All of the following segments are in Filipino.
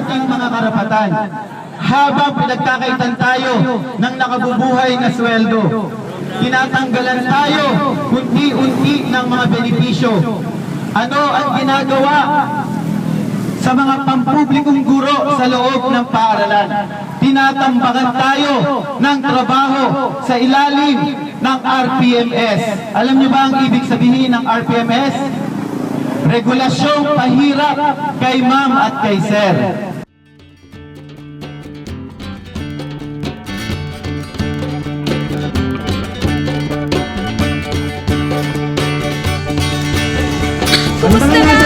ating mga karapatan. Habang pinagkakaitan tayo ng nakabubuhay na sweldo, tinatanggalan tayo unti-unti ng mga benepisyo. Ano ang ginagawa sa mga pampublikong guro sa loob ng paaralan. Tinatambakan tayo ng trabaho sa ilalim ng RPMS. Alam niyo ba ang ibig sabihin ng RPMS? Regulasyong pahirap kay ma'am at kay sir. Kumusta na?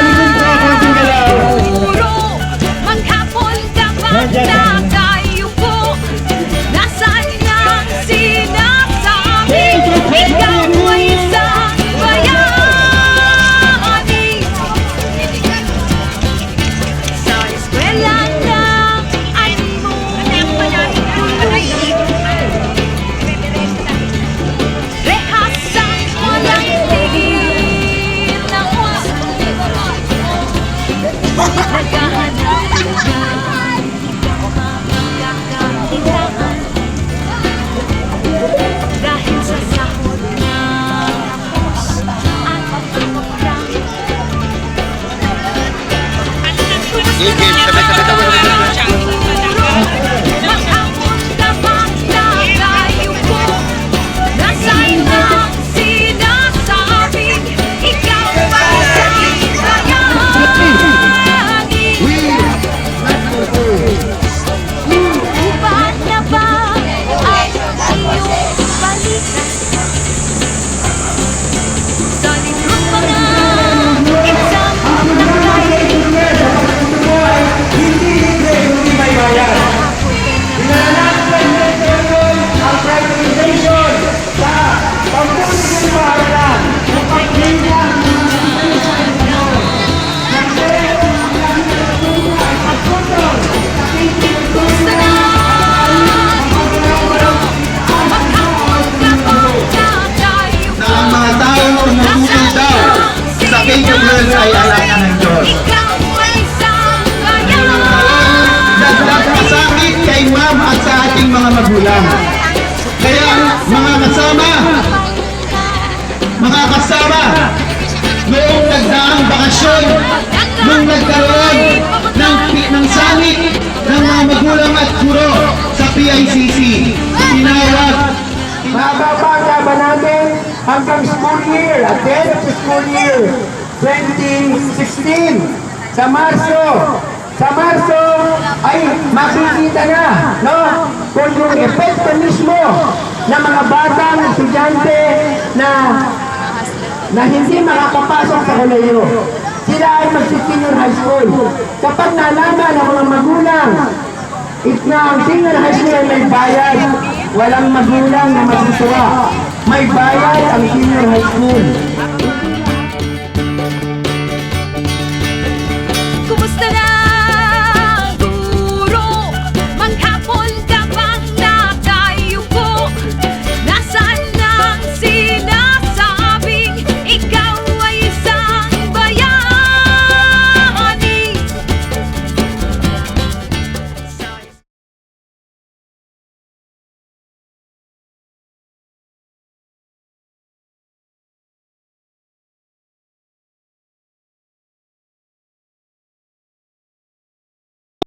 You gave mga kasama, noong nagdaang bakasyon, nung nagkaroon ng, ng sanit ng mga magulang at guro sa PICC, tinawag Mababasa ba natin hanggang school year, at the end of school year 2016 sa Marso. Sa Marso ay makikita na no, kung yung epekto mismo ng mga batang estudyante na na hindi makakapasok sa koleyo. Sila ay magsi-senior high school. Kapag nalaman ng mga magulang If na ang senior high school ay may bayad, walang magulang na matutuwa. May bayad ang senior high school.